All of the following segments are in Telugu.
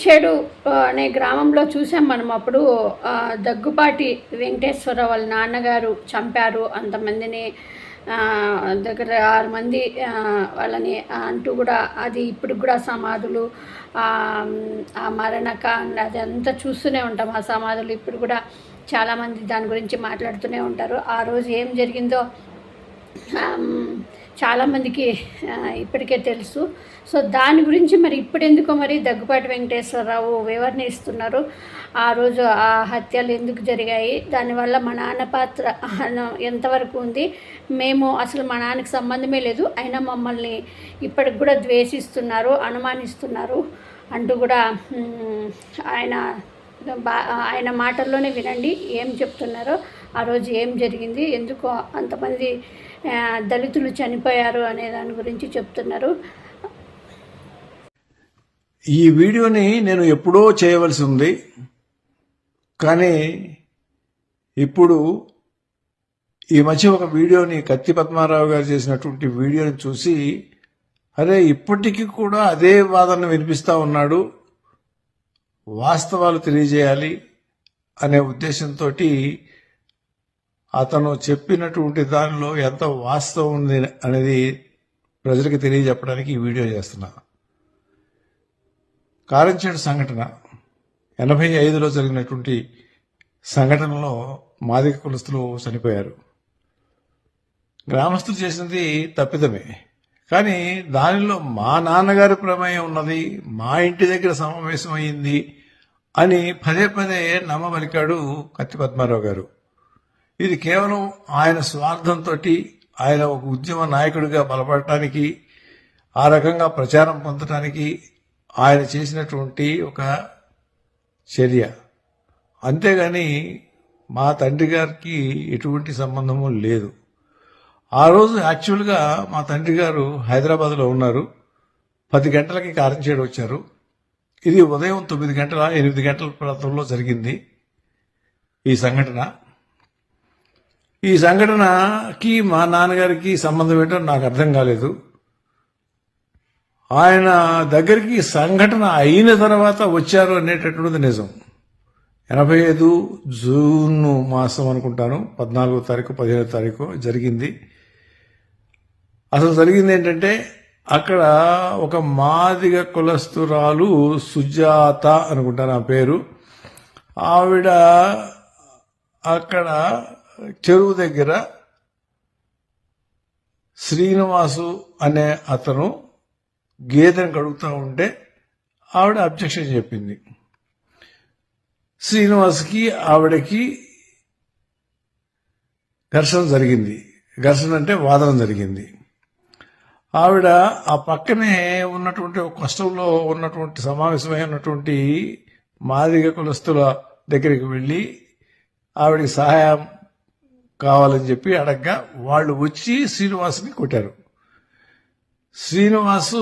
చెడు అనే గ్రామంలో చూసాం మనం అప్పుడు దగ్గుపాటి వెంకటేశ్వర వాళ్ళ నాన్నగారు చంపారు. అంతమందిని దగ్గర ఆరు మంది వాళ్ళని అంటూ కూడా అది ఇప్పుడు కూడా సమాధులు ఆ, మరణక మరణకాండ అదంతా చూస్తూనే ఉంటాం. ఆ సమాధులు ఇప్పుడు కూడా చాలామంది దాని గురించి మాట్లాడుతూనే ఉంటారు. ఆ రోజు ఏం జరిగిందో చాలామందికి ఇప్పటికే తెలుసు. సో దాని గురించి మరి ఇప్పుడెందుకో మరి దగ్గుపాటి వెంకటేశ్వరరావు వివరణ ఇస్తున్నారు. ఆ రోజు ఆ హత్యలు ఎందుకు జరిగాయి? దానివల్ల మా నాన్న పాత్ర ఎంతవరకు ఉంది? మేము అసలు మా నాన్నకి సంబంధమే లేదు. అయినా మమ్మల్ని ఇప్పటికి కూడా ద్వేషిస్తున్నారు అనుమానిస్తున్నారు అంటూ కూడా ఆయన బా ఆయన మాటల్లోనే వినండి. ఏం చెప్తున్నారో ఆ రోజు ఏం జరిగింది? ఎందుకు అంతమంది దళితులు చనిపోయారు అనే దాని గురించి చెప్తున్నారు. ఈ వీడియోని నేను ఎప్పుడో చేయవలసి ఉంది. కానీ ఇప్పుడు ఈ మధ్య ఒక వీడియోని కత్తి పద్మారావు గారు చేసినటువంటి వీడియోని చూసి అరే ఇప్పటికీ కూడా అదే వాదన వినిపిస్తూ ఉన్నాడు. వాస్తవాలు తెలియజేయాలి అనే ఉద్దేశంతో అతను చెప్పినటువంటి దానిలో ఎంత వాస్తవం ఉంది అనేది ప్రజలకు తెలియజెప్పడానికి ఈ వీడియో చేస్తున్నాను కారంచేడు సంఘటన ఎనభై ఐదులో జరిగినటువంటి సంఘటనలో మాదిక కులస్తులు చనిపోయారు. గ్రామస్తులు చేసినది తప్పిదమే. కానీ దానిలో మా నాన్నగారి ప్రమేయం ఉన్నది మా ఇంటి దగ్గర సమావేశం అయింది అని పదే పదే నమ్మబలికాడు కత్తి పద్మారావు గారు. ఇది కేవలం ఆయన స్వార్థంతో ఆయన ఒక ఉద్యమ నాయకుడిగా బలపడటానికి ఆ రకంగా ప్రచారం పొందటానికి ఆయన చేసినటువంటి ఒక చర్య. అంతేగాని మా తండ్రి గారికి ఎటువంటి సంబంధము లేదు. ఆ రోజు యాక్చువల్గా మా తండ్రి గారు హైదరాబాద్లో ఉన్నారు. పది గంటలకి కారంచేడు వచ్చారు. ఇది ఉదయం తొమ్మిది గంటల ఎనిమిది గంటల ప్రాంతంలో జరిగింది ఈ సంఘటన. ఈ సంఘటనకి మా నాన్నగారికి సంబంధం ఏంటో నాకు అర్థం కాలేదు. ఆయన దగ్గరికి సంఘటన అయిన తర్వాత వచ్చారు అనేటటువంటిది నిజం. ఎనభై ఐదు జూన్ మాసం అనుకుంటాను పద్నాలుగో తారీఖు పదిహేనో తారీఖు జరిగింది. అసలు జరిగింది ఏంటంటే అక్కడ ఒక మాదిగ కులస్తురాలు సుజాత అనుకుంటాను ఆ పేరు. ఆవిడ అక్కడ చెరువు దగ్గర శ్రీనివాసు అనే అతను గేదెను కడుగుతూ ఉంటే ఆవిడ అబ్జెక్షన్ చెప్పింది. శ్రీనివాస్కి ఆవిడకి ఘర్షణ జరిగింది. ఘర్షణ అంటే వాదన జరిగింది. ఆవిడ ఆ పక్కనే ఉన్నటువంటి కష్టంలో ఉన్నటువంటి సమావేశమై ఉన్నటువంటి మాదిగ కులస్తుల దగ్గరికి వెళ్ళి ఆవిడకి సహాయం కావాలని చెప్పి అడగ్గా వాళ్ళు వచ్చి శ్రీనివాసుని కొట్టారు. శ్రీనివాసు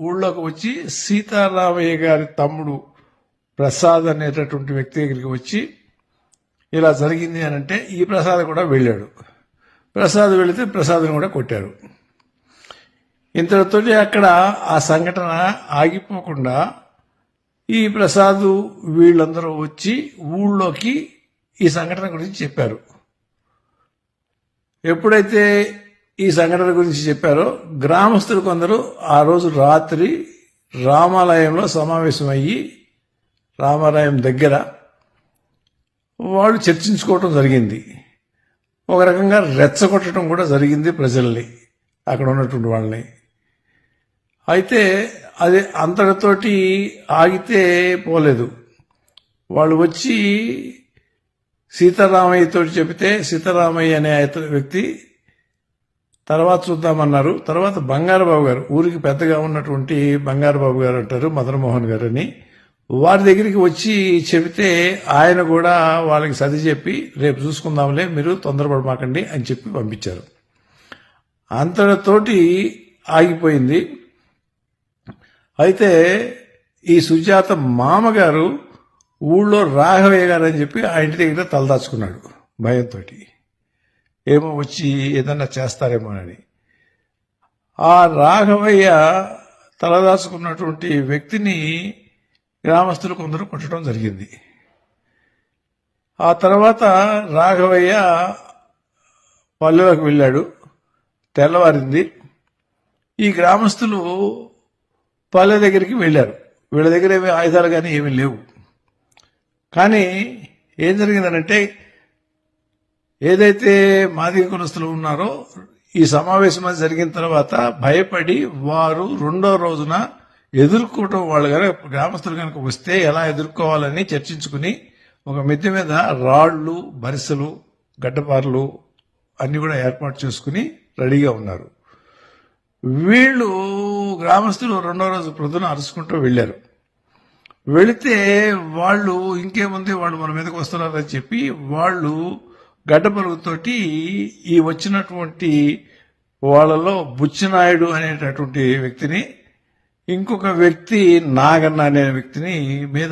ఊళ్ళోకి వచ్చి సీతారామయ్య గారి తమ్ముడు ప్రసాద్ అనేటటువంటి వ్యక్తి దగ్గరికి వచ్చి ఇలా జరిగింది అని అంటే ఈ ప్రసాద్ కూడా వెళ్ళాడు. ప్రసాద్ వెళితే ప్రసాద్ని కూడా కొట్టారు. ఇంతటితోటి అక్కడ ఆ సంఘటన ఆగిపోకుండా ఈ ప్రసాద్ వీళ్ళందరూ వచ్చి ఊళ్ళోకి ఈ సంఘటన గురించి చెప్పారు. ఎప్పుడైతే ఈ సంఘటన గురించి చెప్పారో గ్రామస్తులు కొందరు ఆ రోజు రాత్రి రామాలయంలో సమావేశమయ్యి రామాలయం దగ్గర వాళ్ళు చర్చించుకోవటం జరిగింది. ఒక రకంగా రెచ్చగొట్టడం కూడా జరిగింది ప్రజల్ని అక్కడ ఉన్నటువంటి వాళ్ళని. అయితే అది అంతటితోటి ఆగితే పోలేదు. వాళ్ళు వచ్చి సీతారామయ్యతో చెబితే సీతారామయ్య అనే వ్యక్తి తర్వాత చూద్దామన్నారు. తర్వాత బంగారబాబు గారు ఊరికి పెద్దగా ఉన్నటువంటి బంగారబాబు గారు అంటారు మదనమోహన్ గారు అని. వారి దగ్గరికి వచ్చి చెబితే ఆయన కూడా వాళ్ళకి సది చెప్పి రేపు చూసుకుందాంలే మీరు తొందరపడమాకండి అని చెప్పి పంపించారు. అంతటితోటి ఆగిపోయింది. అయితే ఈ సుజాత మామగారు ఊళ్ళో రాఘవయ్య గారు అని చెప్పి ఆ ఇంటి దగ్గర తలదాచుకున్నాడు భయంతో ఏమో వచ్చి ఏదన్నా చేస్తారేమోనని ఆ రాఘవయ్య తలదాచుకున్నటువంటి వ్యక్తిని గ్రామస్తులు కొందరు కొట్టడం జరిగింది. ఆ తర్వాత రాఘవయ్య పల్లెలకు వెళ్ళాడు తెల్లవారింది. ఈ గ్రామస్తులు పల్లె దగ్గరికి వెళ్ళారు. వీళ్ళ దగ్గర ఏమి ఆయుధాలు కానీ ఏమీ లేవు. కానీ ఏం జరిగిందనంటే ఏదైతే మాదిగ కులస్తులు ఉన్నారో ఈ సమావేశం అది జరిగిన తర్వాత భయపడి వారు రెండో రోజున ఎదుర్కోవటం వాళ్ళు కనుక గ్రామస్తులు కనుక వస్తే ఎలా ఎదుర్కోవాలని చర్చించుకుని ఒక మిద్దె మీద రాళ్ళు బరిసెలు గడ్డపారలు అన్నీ కూడా ఏర్పాటు చేసుకుని రెడీగా ఉన్నారు. వీళ్ళు గ్రామస్తులు రెండో రోజు ప్రొద్దున అరుచుకుంటూ వెళ్ళారు. వెళితే వాళ్ళు ఇంకేముంది వాళ్ళు మన మీదకి వస్తున్నారని చెప్పి వాళ్ళు గడ్డపరుగుతోటి ఈ వచ్చినటువంటి వాళ్ళలో బుచ్చినాయుడు అనేటటువంటి వ్యక్తిని ఇంకొక వ్యక్తి నాగన్న అనే వ్యక్తిని మీద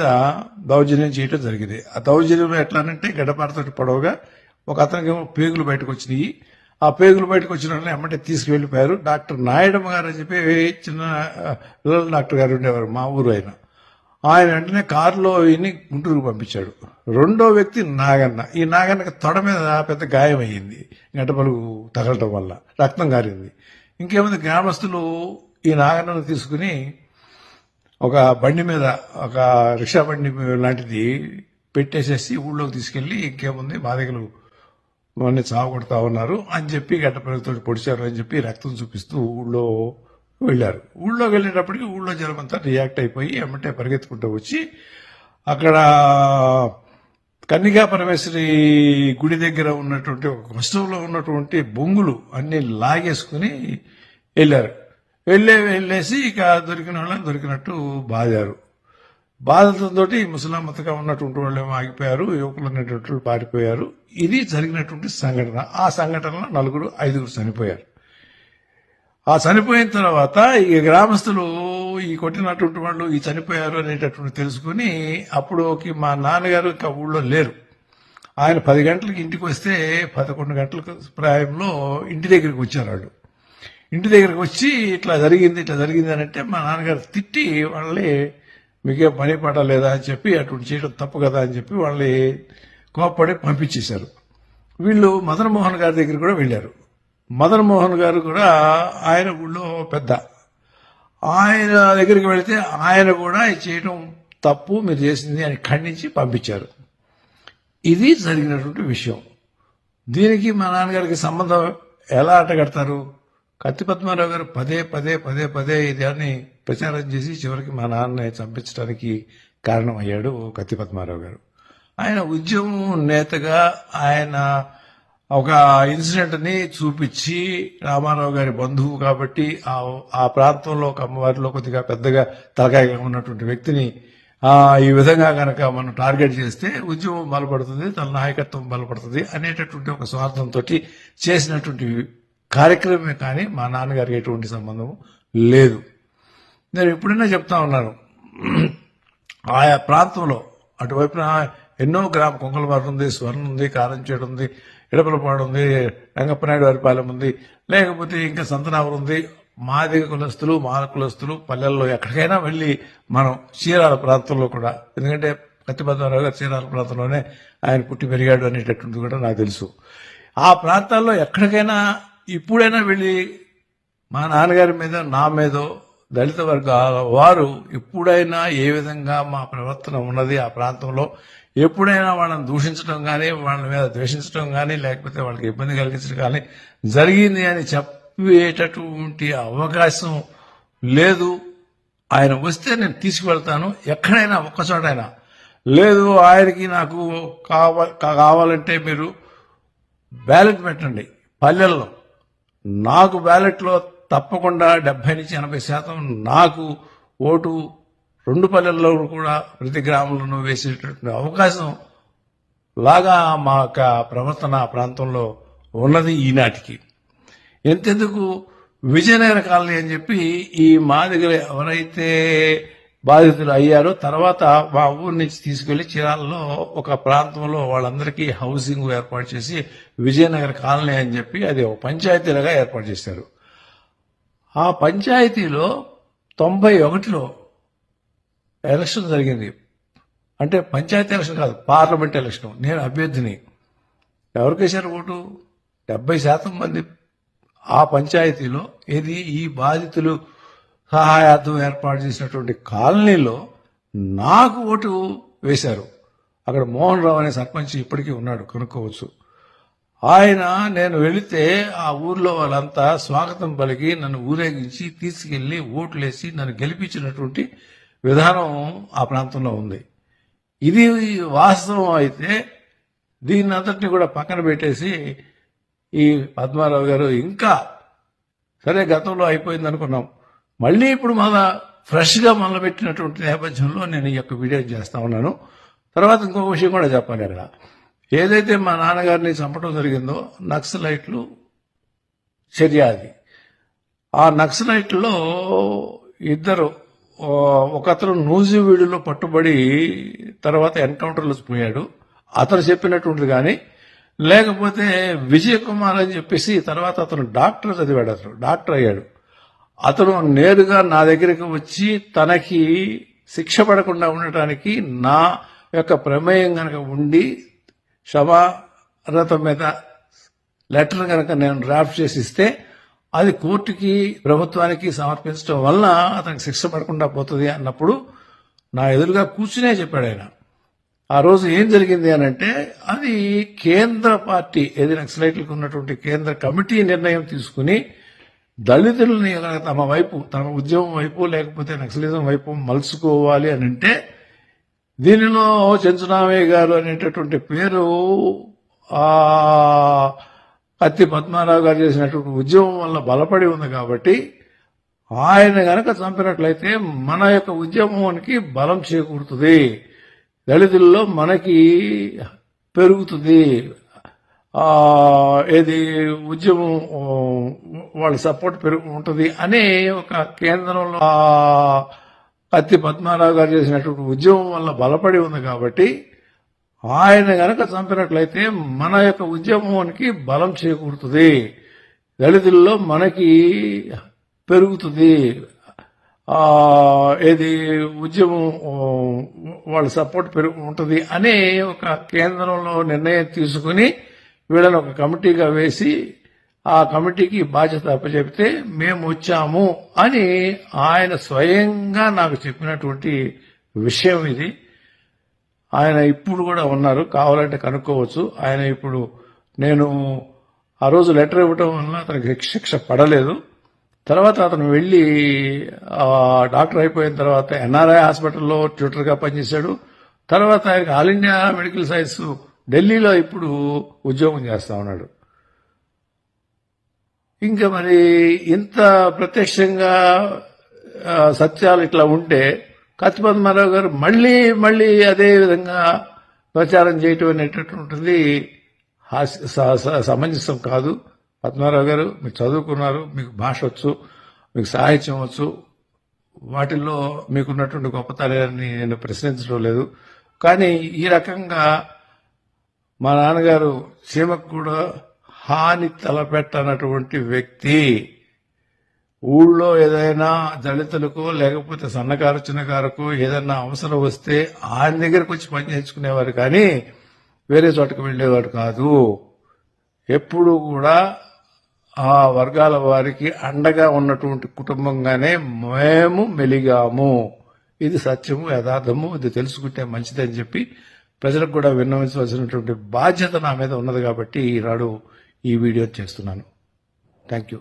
దౌర్జన్యం చేయడం జరిగింది. ఆ దౌర్జన్యం ఎట్లానంటే గడ్డపారతోటి పొడవుగా ఒక అతనికి పేగులు బయటకు వచ్చినాయి. ఆ పేగులు బయటకు వచ్చిన వాళ్ళని ఎమ్మటే తీసుకువెళ్ళిపోయారు. డాక్టర్ నాయుడమ్మ గారు అని చెప్పి చిన్న పిల్లల డాక్టర్ గారు ఉండేవారు మా ఊరు ఆయన. ఆయన వెంటనే కారులో ఈయన్ని గుంటూరుకు పంపించాడు. రెండో వ్యక్తి నాగన్న. ఈ నాగన్నకి తొడ మీద పెద్ద గాయం అయ్యింది. గంటపలుగు తగలటం వల్ల రక్తం కారింది ఇంకేముంది గ్రామస్తులు ఈ నాగన్నను తీసుకుని ఒక బండి మీద ఒక రిక్షా బండి లాంటిది పెట్టేసేసి ఊళ్ళోకి తీసుకెళ్ళి ఇంకేముంది మాదిగలు మొన్న చావు కొడతా ఉన్నారు అని చెప్పి గడ్డపలతో పొడిచారు అని చెప్పి రక్తం చూపిస్తూ ఊళ్ళో వెళ్ళారు. ఊళ్ళో వెళ్ళేటప్పటికి ఊళ్ళో జనమంతా రియాక్ట్ అయిపోయి ఎమ్మటే పరిగెత్తుకుంటూ వచ్చి అక్కడ కన్నికా పరమేశ్వరి గుడి దగ్గర ఉన్నటువంటి ఒక వస్తువులో ఉన్నటువంటి బొంగులు అన్ని లాగేసుకుని వెళ్ళారు. వెళ్ళే వెళ్ళేసి ఇక దొరికిన వాళ్ళని దొరికినట్టు బాధారు బాధతో ముసలామతగా ఉన్నటువంటి వాళ్ళు ఏమో ఆగిపోయారు యువకులు అనేటువంటి వాళ్ళు పారిపోయారు. ఇది జరిగినటువంటి సంఘటన. ఆ సంఘటనలో నలుగురు ఐదుగురు చనిపోయారు. ఆ చనిపోయిన తర్వాత ఈ గ్రామస్తులు ఈ కొట్టినటువంటి వాళ్ళు ఈ చనిపోయారు అనేటటువంటి తెలుసుకుని అప్పుడు మా నాన్నగారు ఇంకా ఊళ్ళో లేరు. ఆయన పది గంటలకు ఇంటికి వస్తే పదకొండు గంటలకు ప్రాయంలో ఇంటి దగ్గరికి వచ్చారు వాళ్ళు. ఇంటి దగ్గరికి వచ్చి ఇట్లా జరిగింది ఇట్లా జరిగింది అని అంటే మా నాన్నగారు తిట్టి వాళ్ళని మీకే పని పాట లేదా అని చెప్పి అటువంటి చేయడం తప్పు కదా అని చెప్పి వాళ్ళని కోపడి పంపించేశారు. వీళ్ళు మదన్ మోహన్ గారి దగ్గర కూడా వెళ్ళారు. మదన్ మోహన్ గారు కూడా ఆయన ఊళ్ళో పెద్ద. ఆయన దగ్గరికి వెళితే ఆయన కూడా ఇది చేయడం తప్పు మీరు చేసింది అని ఖండించి పంపించారు. ఇది జరిగినటువంటి విషయం. దీనికి మా నాన్నగారికి సంబంధం ఎలా అట్టగడతారు? కత్తి పద్మారావు గారు పదే పదే పదే పదే ఇదాన్ని ప్రచారం చేసి చివరికి మా నాన్నని చంపించడానికి కారణం అయ్యాడు కత్తి పద్మారావు గారు. ఆయన ఉద్యమం నేతగా ఆయన ఒక ఇన్సిడెంట్ని చూపించి రామారావు గారి బంధువు కాబట్టి ఆ ఆ ప్రాంతంలో ఒక అమ్మవారిలో కొద్దిగా పెద్దగా తలకాయ ఉన్నటువంటి వ్యక్తిని ఈ విధంగా కనుక మనం టార్గెట్ చేస్తే ఉద్యమం బలపడుతుంది తన నాయకత్వం బలపడుతుంది అనేటటువంటి ఒక స్వార్థంతో చేసినటువంటి కార్యక్రమమే కానీ మా నాన్నగారికి ఎటువంటి సంబంధం లేదు. నేను ఎప్పుడైనా చెప్తా ఉన్నాను ఆయా ప్రాంతంలో అటువైపున ఎన్నో గ్రామ కొంగలవారు ఉంది స్వర్ణ ఉంది కారంచేడు ఉంది ఇడపలపాడు ఉంది రంగప్పనాయుడు వారిపాలెం ఉంది. లేకపోతే ఇంకా సంతనావరం ఉంది. మాదిగ కులస్తులు మాల కులస్తులు పల్లెల్లో ఎక్కడికైనా వెళ్ళి మనం చీరాల ప్రాంతంలో కూడా ఎందుకంటే కత్తిపద్మారావు గారు చీరాల ప్రాంతంలోనే ఆయన పుట్టి పెరిగాడు అనేటటువంటిది కూడా నాకు తెలుసు. ఆ ప్రాంతాల్లో ఎక్కడికైనా ఇప్పుడైనా వెళ్ళి మా నాన్నగారి మీద నా మీదో దళిత వర్గాల వారు ఎప్పుడైనా ఏ విధంగా మా ప్రవర్తన ఉన్నది ఆ ప్రాంతంలో ఎప్పుడైనా వాళ్ళని దూషించడం కానీ వాళ్ళ మీద ద్వేషించడం కానీ లేకపోతే వాళ్ళకి ఇబ్బంది కలిగించడం కానీ జరిగింది అని చెప్పేటటువంటి అవకాశం లేదు. ఆయన వస్తే నేను తీసుకువెళ్తాను. ఎక్కడైనా ఒక్కచోటైనా లేదు ఆయనకి నాకు కావ కావాలంటే మీరు బ్యాలెట్ పెట్టండి. పల్లెల్లో నాకు బ్యాలెట్లో తప్పకుండా డెబ్బై నుంచి ఎనభై శాతం నాకు ఓటు రెండు పల్లెల్లో కూడా ప్రతి గ్రామంలోనూ వేసేటటువంటి అవకాశం లాగా మా యొక్క ప్రవర్తన ఆ ప్రాంతంలో ఉన్నది ఈనాటికి. ఎంతెందుకు విజయనగర కాలనీ అని చెప్పి ఈ మా దగ్గర ఎవరైతే బాధితులు అయ్యారో తర్వాత మా ఊరి నుంచి తీసుకెళ్ళి చీరాలలో ఒక ప్రాంతంలో వాళ్ళందరికీ హౌసింగ్ ఏర్పాటు చేసి విజయనగర కాలనీ అని చెప్పి అది ఒక పంచాయతీలుగా ఏర్పాటు చేశారు. ఆ పంచాయతీలో తొంభై ఒకటిలో ఎలక్షన్ జరిగింది. అంటే పంచాయతీ ఎలక్షన్ కాదు పార్లమెంట్ ఎలక్షన్. నేను అభ్యర్థిని. ఎవరికి ఓటు? డెబ్బై శాతం మంది ఆ పంచాయతీలో ఇది ఈ బాధితులు సహాయార్థం ఏర్పాటు చేసినటువంటి కాలనీలో నాకు ఓటు వేశారు. అక్కడ మోహన్ రావు అనే సర్పంచ్ ఇప్పటికీ ఉన్నాడు కనుక్కోవచ్చు. ఆయన నేను వెళితే ఆ ఊర్లో వాళ్ళంతా స్వాగతం పలికి నన్ను ఊరేగించి తీసుకెళ్ళి ఓట్లేసి నన్ను గెలిపించినటువంటి విధానం ఆ ప్రాంతంలో ఉంది. ఇది వాస్తవం అయితే దీన్ని అంతటిని కూడా పక్కన పెట్టేసి ఈ పద్మారావు గారు ఇంకా సరే గతంలో అయిపోయింది అనుకున్నాం. మళ్ళీ ఇప్పుడు మళ్ళా ఫ్రెష్గా మొదలుపెట్టినటువంటి నేపథ్యంలో నేను ఈ యొక్క వీడియో చేస్తా ఉన్నాను. తర్వాత ఇంకొక విషయం కూడా చెప్పాలి అక్కడ. ఏదైతే మా నాన్నగారిని చంపడం జరిగిందో నక్సలైట్లు చర్య అది. ఆ నక్సలైట్లో ఇద్దరు ఒకతను ఒకతను నూజివీడులో పట్టుబడి తర్వాత ఎన్కౌంటర్లో పోయాడు. అతను చెప్పినటువంటిది కానీ లేకపోతే విజయ కుమార్ అని చెప్పేసి తర్వాత అతను డాక్టర్ చదివాడు అతను డాక్టర్ అయ్యాడు. అతను నేరుగా నా దగ్గరికి వచ్చి తనకి శిక్ష పడకుండా ఉండటానికి నా యొక్క ప్రమేయం కనుక ఉండి క్షమారత మీద లెటర్ కనుక నేను డ్రాఫ్ట్ చేసి ఇస్తే అది కోర్టుకి ప్రభుత్వానికి సమర్పించడం వలన అతనికి శిక్ష పడకుండా పోతుంది అన్నప్పుడు నా ఎదురుగా కూర్చునే చెప్పాడు ఆయన. ఆ రోజు ఏం జరిగింది అని అంటే అది కేంద్ర పార్టీ ఏది నక్సలైట్లకు ఉన్నటువంటి కేంద్ర కమిటీ నిర్ణయం తీసుకుని దళితులని తమ వైపు తమ ఉద్యమం వైపు లేకపోతే నక్సలిజం వైపు మలుచుకోవాలి అని అంటే దీనిలో చంచునామయ్య గారు అనేటటువంటి పేరు ఆ కత్తి పద్మారావు గారు చేసినటువంటి ఉద్యమం వల్ల బలపడి ఉంది కాబట్టి ఆయన గనక చంపినట్లయితే మన యొక్క ఉద్యమానికి బలం చేకూరుతుంది. దళితుల్లో మనకి పెరుగుతుంది. ఏది ఉద్యమం వాళ్ళ సపోర్ట్ పెరుగు ఉంటుంది అనే ఒక కేంద్రంలో ఆ, కత్తి పద్మారావు గారు చేసినటువంటి ఉద్యమం వల్ల బలపడి ఉంది కాబట్టి ఆయన గనక చంపినట్లయితే మన యొక్క ఉద్యమానికి బలం చేకూరుతుంది. దళితుల్లో మనకి పెరుగుతుంది. ఏది ఉద్యమం వాళ్ళ సపోర్ట్ పెరుగు ఉంటుంది అనే ఒక కేంద్రంలో నిర్ణయం తీసుకుని వీళ్ళని ఒక కమిటీగా వేసి ఆ కమిటీకి బాధ్యత అప్పచెప్తే మేము వచ్చాము అని ఆయన స్వయంగా నాకు చెప్పినటువంటి విషయం ఇది. ఆయన ఇప్పుడు కూడా ఉన్నారు. కావాలంటే కనుక్కోవచ్చు. ఆయన ఇప్పుడు నేను ఆ రోజు లెటర్ ఇవ్వటం వల్ల అతనికి శిక్ష పడలేదు. తర్వాత అతను వెళ్ళి డాక్టర్ అయిపోయిన తర్వాత ఎన్ఆర్ఐ హాస్పిటల్లో ట్యూటర్గా పనిచేశాడు. తర్వాత ఆయనకి ఆల్ ఇండియా మెడికల్ సైన్స్ ఢిల్లీలో ఇప్పుడు ఉద్యోగం చేస్తా ఉన్నాడు. ఇంకా మరి ఇంత ప్రత్యక్షంగా సత్యాలు ఇట్లా ఉంటే కత్తి పద్మారావు గారు మళ్ళీ మళ్ళీ అదే విధంగా ప్రచారం చేయటం అనేటటువంటిది హాస్య- స- సమంజసం కాదు. పద్మారావు గారు మీరు చదువుకున్నారు మీకు భాష వచ్చు మీకు సాహిత్యం వచ్చు వాటిల్లో మీకున్నటువంటి గొప్పతనాన్ని నేను ప్రశ్నించడం లేదు. కానీ ఈ రకంగా మా నాన్నగారు సీమకు కూడా హాని తలపెట్టనటువంటి వ్యక్తి ఊళ్ళో ఏదైనా దళితులకు లేకపోతే సన్నకారు చిన్నకారుకు ఏదైనా అవసరం వస్తే ఆయన దగ్గరకు వచ్చి పని చేయించుకునేవారు కానీ వేరే చోటకు వెళ్ళేవాడు కాదు. ఎప్పుడు కూడా ఆ వర్గాల వారికి అండగా ఉన్నటువంటి కుటుంబంగానే మేము మెలిగాము. ఇది సత్యము యథార్థము ఇది తెలుసుకుంటే మంచిదని చెప్పి ప్రజలకు కూడా విన్నవించవలసినటువంటి బాధ్యత నా మీద ఉన్నది కాబట్టి ఈనాడు ఈ వీడియో చేస్తున్నాను. Thank you.